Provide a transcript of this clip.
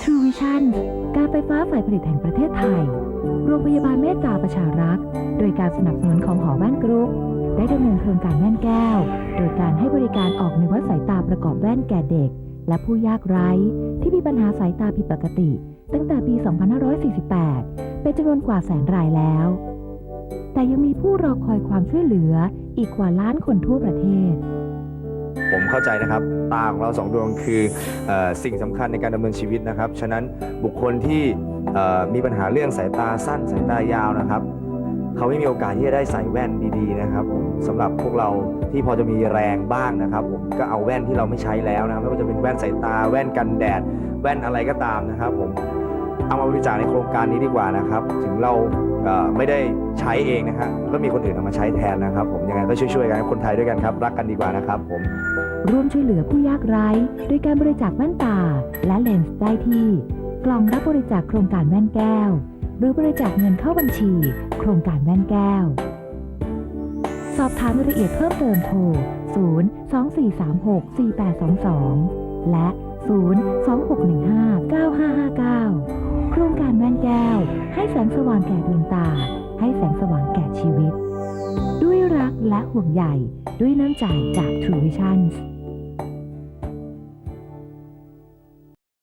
True Vision การไฟฟ้าฝ่ายผลิตแห่งประเทศไทย โรงพยาบาลเมตตาประชารักษ์ โดยการสนับสนุนของหอแว่นกรุ๊ป ได้ดำเนินโครงการแว่นแก้ว โดยการให้บริการออกในวัดสายตาประกอบแว่นแก่เด็ก และผู้ยากไร้ ที่มีปัญหาสายตาผิดปกติ ตั้งแต่ปี 2548 เป็นจำนวนกว่าแสนรายแล้ว แต่ยังมีผู้รอคอยความช่วยเหลืออีกกว่าล้านคนทั่วประเทศ ผมเข้าใจนะครับ ตาของเราสองดวงคืออสิ่งสำคัญในการดำเนินชีวิตนะครับ ฉะนั้นบุคคลที่มีปัญหาเรื่องสายตาสั้นสายตายาวนะครับเขาไม่มีโอกาสที่จะได้ใส่แว่นดีๆนะครับผมสำหรับพวกเราที่พอจะมีแรงบ้างนะครับ ผมก็เอาแว่นที่เราไม่ใช้แล้วนะครับไม่ว่าจะเป็นแว่นสายตาแว่นกันแดด แว่นอะไรก็ตามนะครับ ผมเอามาบริจาคในโครงการนี้ดีกว่านะครับ ถึงเรา ไม่ได้ใช้เองนะฮะก็มีคนอื่นเอามาใช้แทนนะครับ ผมยังไงก็ช่วยๆกันคนไทยด้วยกันครับ รักกันดีกว่านะครับผม ร่วมช่วยเหลือผู้ยากไร้โดยการบริจาคแว่นตา และเลนส์ได้ที่ กล่องรับบริจาคโครงการแว่นแก้ว หรือบริจาคเงินเข้าบัญชี โครงการแว่นแก้ว สอบถามรายละเอียดเพิ่มเติมโทร 0 2 4 3 6 4 8 2 2 และ 0 2 6 1 5 9 5 5 9 ก่ดวงตา ให้แสงสว่างแก่ชีวิต ด้วยรักและห่วงใยด้วยน้ำใจจาก True Visions